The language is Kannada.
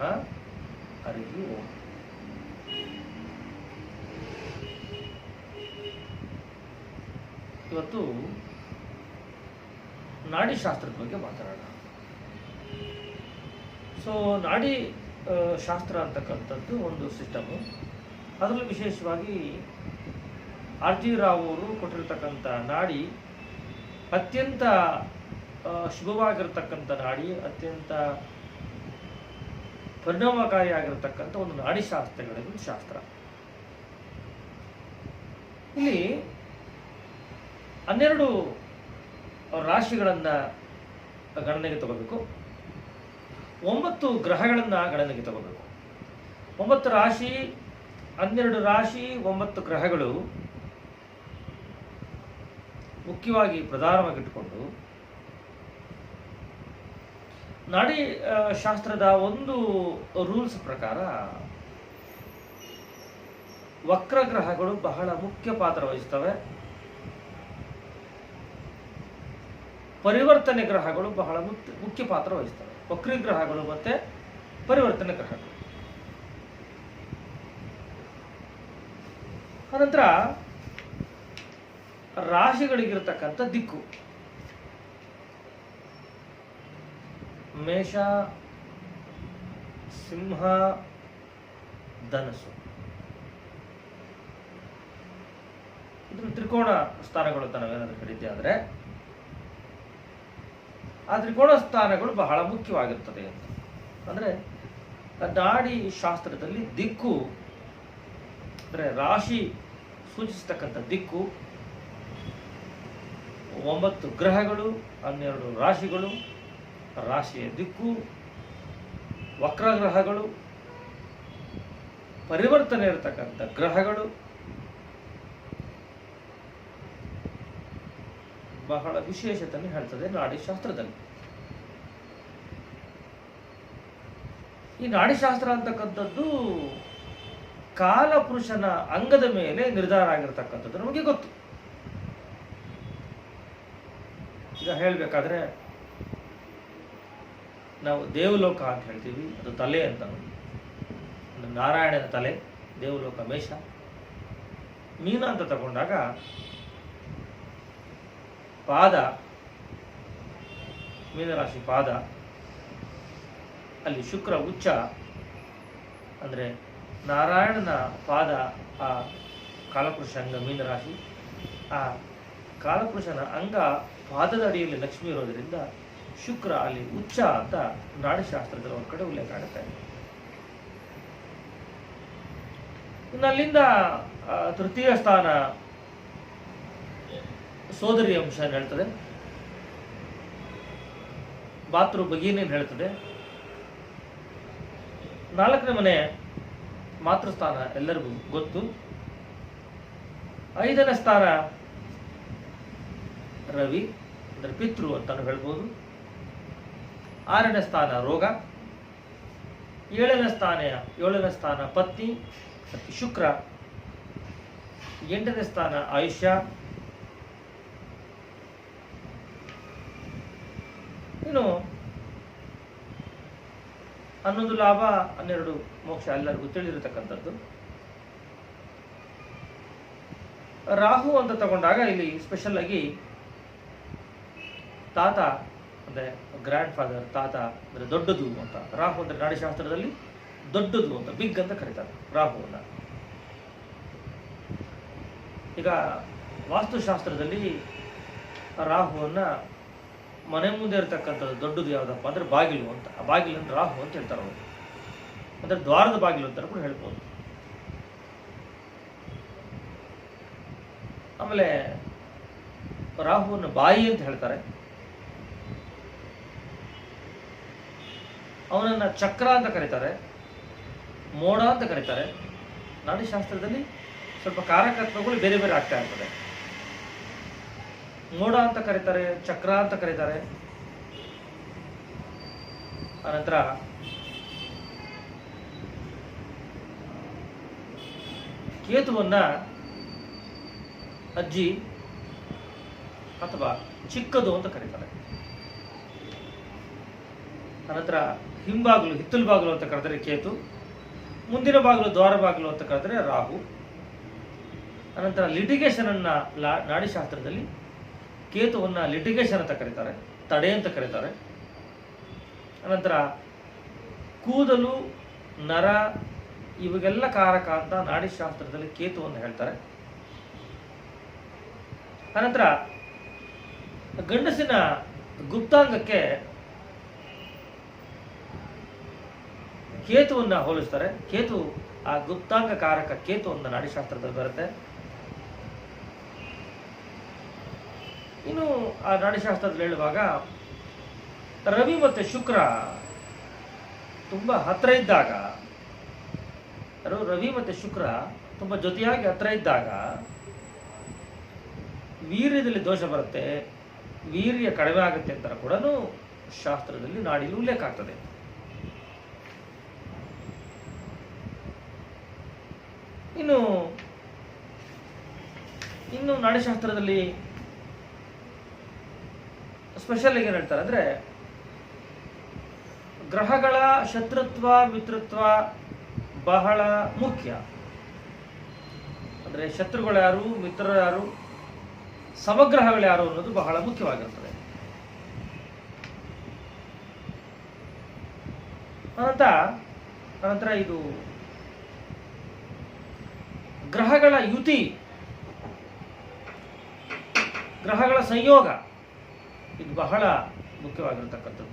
ಹರಿ ಓಂ. ಇವತ್ತು ನಾಡಿ ಶಾಸ್ತ್ರದ ಬಗ್ಗೆ ಮಾತಾಡೋಣ. ಸೊ ನಾಡಿ ಶಾಸ್ತ್ರ ಅಂತಕ್ಕಂಥದ್ದು ಒಂದು ಸಿಸ್ಟಮು ಅದರಲ್ಲಿ ವಿಶೇಷವಾಗಿ ಆರ್ ಜಿ ರಾವ್ ಅವರು ಕೊಟ್ಟಿರ್ತಕ್ಕಂಥ ನಾಡಿ ಅತ್ಯಂತ ಶುಭವಾಗಿರ್ತಕ್ಕಂಥ ನಾಡಿ, ಅತ್ಯಂತ ಪರಿಣಾಮಕಾರಿಯಾಗಿರ್ತಕ್ಕಂಥ ಒಂದು ನಾಡಿ ಶಾಸ್ತ್ರಗಳಲ್ಲಿ ಒಂದು ಶಾಸ್ತ್ರ. ಇಲ್ಲಿ ಹನ್ನೆರಡು ರಾಶಿಗಳನ್ನು ಗಣನೆಗೆ ತಗೋಬೇಕು. ಒಂಬತ್ತು ಗ್ರಹಗಳನ್ನು ಗಣನೆಗೆ ತಗೋಬೇಕು. ಒಂಬತ್ತು ರಾಶಿ, ಹನ್ನೆರಡು ರಾಶಿ, ಒಂಬತ್ತು ಗ್ರಹಗಳು ಮುಖ್ಯವಾಗಿ ಪ್ರಧಾನವಾಗಿಟ್ಟುಕೊಂಡು ನಾಡಿ ಶಾಸ್ತ್ರದ ಒಂದು ರೂಲ್ಸ್ ಪ್ರಕಾರ ವಕ್ರ ಗ್ರಹಗಳು ಬಹಳ ಮುಖ್ಯ ಪಾತ್ರ ವಹಿಸ್ತವೆ. ಪರಿವರ್ತನೆ ಗ್ರಹಗಳು ಬಹಳ ಮುಖ್ಯ ಪಾತ್ರ ವಹಿಸ್ತವೆ. ವಕ್ರಿ ಗ್ರಹಗಳು ಮತ್ತೆ ಪರಿವರ್ತನೆ ಗ್ರಹಗಳು. ಅನಂತರ ರಾಶಿಗಳಿಗಿರ್ತಕ್ಕಂಥ ದಿಕ್ಕು. ಮೇಷ, ಸಿಂಹ, ಧನಸ್ಸು. ಇದು ತ್ರಿಕೋಣ ಸ್ಥಾನಗಳು ಅಂತ ನಾವೇನಾದರೂ ಕರೀತೀವಿ ಆದರೆ ಆ ತ್ರಿಕೋಣ ಸ್ಥಾನಗಳು ಬಹಳ ಮುಖ್ಯವಾಗಿರ್ತದೆ ಅಂತ. ಅಂದ್ರೆ ನಾಡಿ ಶಾಸ್ತ್ರದಲ್ಲಿ ದಿಕ್ಕು, ಅಂದ್ರೆ ರಾಶಿ ಸೂಚಿಸ್ತಕ್ಕಂಥ ದಿಕ್ಕು, ಒಂಬತ್ತು ಗ್ರಹಗಳು, ಹನ್ನೆರಡು ರಾಶಿಗಳು ರಾಶಿಯ ದಿಕ್ಕು ವಕ್ರ ಗ್ರಹಗಳು ಪರಿವರ್ತನೆ ಇರತಕ್ಕಂಥ ಗ್ರಹಗಳು, ಬಹಳ ವಿಶೇಷತೆಯನ್ನು ಹೇಳ್ತದೆ ನಾಡಿಶಾಸ್ತ್ರದಲ್ಲಿ. ಈ ನಾಡಿಶಾಸ್ತ್ರ ಅಂತಕ್ಕಂಥದ್ದು ಕಾಲಪುರುಷನ ಅಂಗದ ಮೇಲೆ ನಿರ್ಧಾರ ಆಗಿರ್ತಕ್ಕಂಥದ್ದು ನಮಗೆ ಗೊತ್ತು. ಈಗ ಹೇಳಬೇಕಾದ್ರೆ ನಾವು ದೇವಲೋಕ ಅಂತ ಹೇಳ್ತೀವಿ, ಅದು ತಲೆ ಅಂತ ಒಂದು ನಾರಾಯಣನ ತಲೆ, ದೇವಲೋಕ ಮೇಷ. ಮೀನ ಅಂತ ತಗೊಂಡಾಗ ಪಾದ, ಮೀನರಾಶಿ ಪಾದ, ಅಲ್ಲಿ ಶುಕ್ರ, ಉಚ್ಚ, ಅಂದರೆ ನಾರಾಯಣನ ಪಾದ, ಆ ಕಾಲಪುರುಷ ಅಂಗ ಮೀನರಾಶಿ. ಆ ಕಾಲಪುರುಷನ ಅಂಗ ಪಾದದ ಅಡಿಯಲ್ಲಿ ಲಕ್ಷ್ಮಿ ಇರೋದರಿಂದ ಶುಕ್ರ ಅಲ್ಲಿ ಉಚ್ಚ ಅಂತ ನಾಡಶಾಸ್ತ್ರದಲ್ಲಿ ಒಂದು ಕಡೆ ಉಲ್ಲೇಖ ಆಗುತ್ತೆ. ಇನ್ನು ಅಲ್ಲಿಂದ ತೃತೀಯ ಸ್ಥಾನ ಸೋದರಿ ಅಂಶ ಹೇಳ್ತದೆ? ಬಾತೃ ಬಗೀನೇನು ಹೇಳ್ತದೆ. ನಾಲ್ಕನೇ ಮನೆ ಮಾತೃಸ್ಥಾನ ಎಲ್ಲರಿಗೂ ಗೊತ್ತು. ಐದನೇ ಸ್ಥಾನ ರವಿ, ಅಂದರೆ ಪಿತೃ ಅಂತಾನು ಹೇಳ್ಬೋದು. ಆರನೇ ಸ್ಥಾನ ರೋಗ, ಏಳನೇ ಸ್ಥಾನ ಏಳನೇ ಸ್ಥಾನ ಪತ್ನಿ, ಶುಕ್ರ, ಎಂಟನೇ ಸ್ಥಾನ ಆಯುಷ್ಯ. ಇನ್ನು ಹನ್ನೊಂದು ಲಾಭ, ಹನ್ನೆರಡು ಮೋಕ್ಷ ಎಲ್ಲರಿಗೂ ತಿಳಿದಿರತಕ್ಕಂಥದ್ದು. ರಾಹು ಅಂತ ತಗೊಂಡಾಗ ಇಲ್ಲಿ ಸ್ಪೆಷಲ್ ಆಗಿ ತಾತ ಅಂದರೆ ಗ್ರ್ಯಾಂಡ್ ಫಾದರ್ ತಾತ ಅಂದರೆ ದೊಡ್ಡದು ಅಂತ. ರಾಹು ಅಂದರೆ ನಾಡಿಶಾಸ್ತ್ರದಲ್ಲಿ ದೊಡ್ಡದು ಅಂತ ಬಿಗ್ ಅಂತ ಕರೀತಾರೆ ರಾಹುವನ್ನ ಈಗ ವಾಸ್ತುಶಾಸ್ತ್ರದಲ್ಲಿ ರಾಹುವನ್ನ ಮನೆ ಮುಂದೆ ಇರತಕ್ಕಂಥದ್ದು ದೊಡ್ಡದು ಯಾವುದಪ್ಪ ಅಂದ್ರೆ ಬಾಗಿಲು ಅಂತ. ಆ ಬಾಗಿಲನ್ನು ರಾಹು ಅಂತ ಹೇಳ್ತಾರೆ ಅವರು. ಅಂದ್ರೆ ದ್ವಾರದ ಬಾಗಿಲು ಅಂತ ಕೂಡ ಹೇಳ್ಬೋದು. ಆಮೇಲೆ ರಾಹುವನ್ನು ಬಾಯಿ ಅಂತ ಹೇಳ್ತಾರೆ. ಅವನನ್ನ ಚಕ್ರ ಅಂತ ಕರೀತಾರೆ, ಮೋಡ ಅಂತ ಕರೀತಾರೆ. ನಾಡಿಶಾಸ್ತ್ರದಲ್ಲಿ ಸ್ವಲ್ಪ ಕಾರಕತ್ವಗಳು ಬೇರೆ ಬೇರೆ ಆಗ್ತಾ ಇರ್ತದೆ. ಮೋಡ ಅಂತ ಕರೀತಾರೆ, ಚಕ್ರ ಅಂತ ಕರೀತಾರೆ. ಅನಂತರ ಕೇತುವನ್ನ ಅಜ್ಜಿ ಅಥವಾ ಚಿಕ್ಕದು ಅಂತ ಕರೀತಾರೆ. ಅನಂತರ ಹಿಂಬಾಗಿಲು, ಹಿತ್ತಲು ಬಾಗಿಲು ಅಂತ ಕರೆದರೆ ಕೇತು, ಮುಂದಿನ ಬಾಗಿಲು ದ್ವಾರ ಬಾಗಿಲು ಅಂತ ಕರೆದರೆ ರಾಹು. ಅನಂತರ ಲಿಟಿಗೇಷನ್ ಅನ್ನ ನಾಡಿಶಾಸ್ತ್ರದಲ್ಲಿ ಕೇತುವನ್ನ ಲಿಟಿಗೇಷನ್ ಅಂತ ಕರೀತಾರೆ, ತಡೆ ಅಂತ ಕರೀತಾರೆ. ಅನಂತರ ಕೂದಲು, ನರ ಇವಾಗೆಲ್ಲ ಕಾರಕ ಅಂತ ನಾಡಿಶಾಸ್ತ್ರದಲ್ಲಿ ಕೇತುವನ್ನು ಹೇಳ್ತಾರೆ. ಅನಂತರ ಗಂಡಸಿನ ಗುಪ್ತಾಂಗಕ್ಕೆ ಕೇತುವನ್ನ ಹೋಲಿಸ್ತಾರೆ. ಕೇತು ಆ ಗುಪ್ತಾಂಗ ಕಾರಕ ಕೇತು ಒಂದು ನಾಡಿಶಾಸ್ತ್ರದಲ್ಲಿ ಬರುತ್ತೆ. ಇನ್ನು ಆ ನಾಡಿಶಾಸ್ತ್ರದಲ್ಲಿ ಹೇಳುವಾಗ ರವಿ ಮತ್ತು ಶುಕ್ರ ತುಂಬಾ ಹತ್ರ ಇದ್ದಾಗ ರವಿ ಮತ್ತು ಶುಕ್ರ ತುಂಬಾ ಜೊತೆಯಾಗಿ ಹತ್ರ ಇದ್ದಾಗ ವೀರ್ಯದಲ್ಲಿ ದೋಷ ಬರುತ್ತೆ, ವೀರ್ಯ ಕಡಿಮೆ ಆಗುತ್ತೆ ಅಂತ ಕೂಡ ಶಾಸ್ತ್ರದಲ್ಲಿ ನಾಡಿಲಿ ಉಲ್ಲೇಖ ಆಗ್ತದೆ ಇನ್ನು ಇನ್ನು ನಾಡಿಶಾಸ್ತ್ರದಲ್ಲಿ ಸ್ಪೆಷಲ್ ಏನು ಹೇಳ್ತಾರೆ ಅಂದ್ರೆ ಗ್ರಹಗಳ ಶತ್ರುತ್ವ, ಮಿತ್ರತ್ವ ಬಹಳ ಮುಖ್ಯ. ಅಂದ್ರೆ ಶತ್ರುಗಳು ಯಾರು, ಮಿತ್ರರು ಯಾರು, ಸಮಗ್ರಹಗಳು ಯಾರು ಅನ್ನೋದು ಬಹಳ ಮುಖ್ಯವಾಗಿರ್ತದೆ. ಅನಂತ ಅನಂತರ ಇದು ಗ್ರಹಗಳ ಯುತಿ. ಗ್ರಹಗಳ ಸಂಯೋಗ. ಇದು ಬಹಳ ಮುಖ್ಯವಾಗಿರ್ತಕ್ಕಂಥದ್ದು.